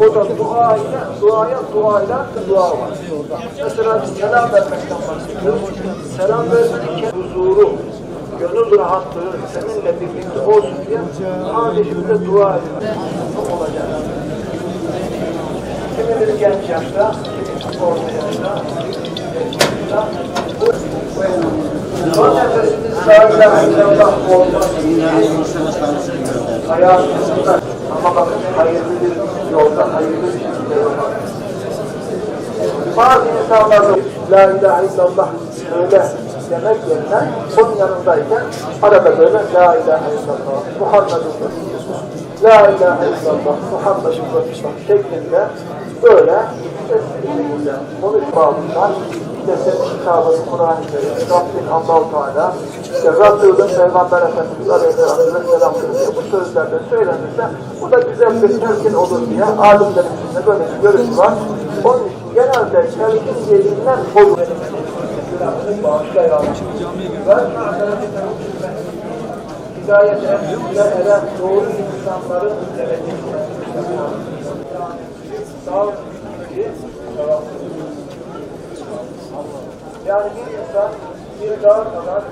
O da dua ile, duaya duayla dua var. Mesela biz selam vermekten bahsediyoruz. Selam vermenin huzuru, gönül rahatlığı seninle birlikte olsun diye kardeşimize dua ediyor. olacak. Kimileri genç yaşta, kimisi orta yaşta, kimisi yaşta. Bu- Son nefesimiz Hayatımızda ama bakın hayırlı bir yolda, hayırlı bir şekilde yolda. Bazı insanlar da la ilahe illallah söyle demek yerine onun yanındayken arada böyle la ilahe illallah Muhammedun la ilahe illallah Muhammedun Resulullah şeklinde böyle sesli şekilde senin kitabın Kur'an-ı Kerim, Rabbin Allah-u Teala, işte Resulün Peygamber Efendimiz Aleyhisselam diye bu sözlerde söylenirse bu da güzel bir telkin olur diye alimlerimizin de böyle bir görüşü var. Onun için genelde telkin yerinden olur. Hidayet eren doğru insanların derecesine sağ olun yani bir insan bir dağ kadar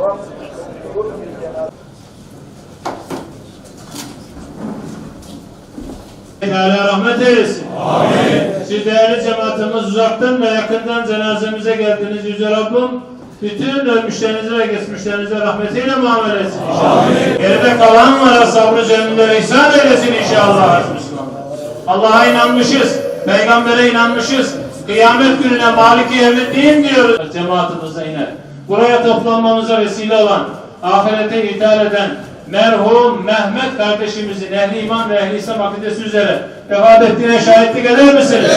bir işlemiş olur bir cenab Teala rahmet eylesin. Amin. Siz değerli cemaatimiz uzaktan ve yakından cenazemize geldiniz Yüce Rabbim. Bütün ölmüşlerinize ve geçmişlerinize rahmetiyle muamele etsin inşallah. Geride kalanlara sabrı cemillere ihsan eylesin inşallah. Allah'a inanmışız. Peygambere inanmışız. Kıyamet gününe maliki evliddin diyoruz. Cemaatimize iner. Buraya toplanmamıza vesile olan, ahirete ithal eden, merhum Mehmet kardeşimizin ehli iman ve ehli İslam akidesi üzere vefat ettiğine şahitlik eder misiniz?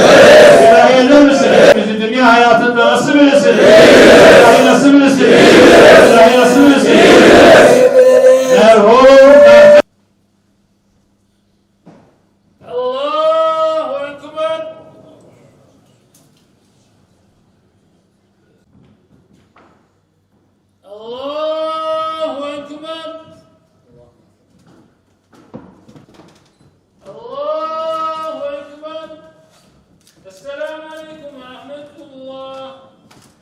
Evet. Eder misiniz? Bizi dünya hayatında nasıl bilirsiniz? İlahi nasıl bilirsiniz? İlahi nasıl bilirsiniz? Merhum Mehmet Allahu Ekber Allahu Ekber. Allahu Ekber. Esselamu Aleyküm ve Rahmetullah.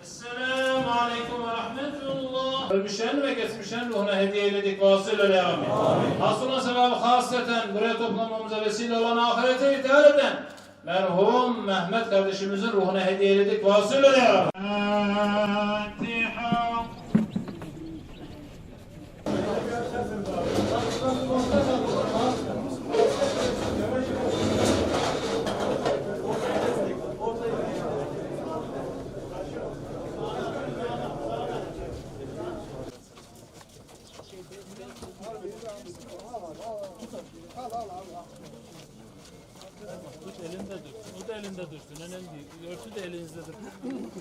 Esselamu Aleyküm ve Rahmetullah. Ölmüşlerin ve geçmişlerin ruhuna hediye eyledik vasıyla ya Rabbi. Hasuna sebabı hasreten buraya toplamamıza vesile olan ahirete ithal eden merhum Mehmet kardeşimizin ruhuna hediye eyledik vasıyla ya Rabbi. Tut elinde dursun. O da elinde dursun. Önemli değil. Örtü de elinizde dursun.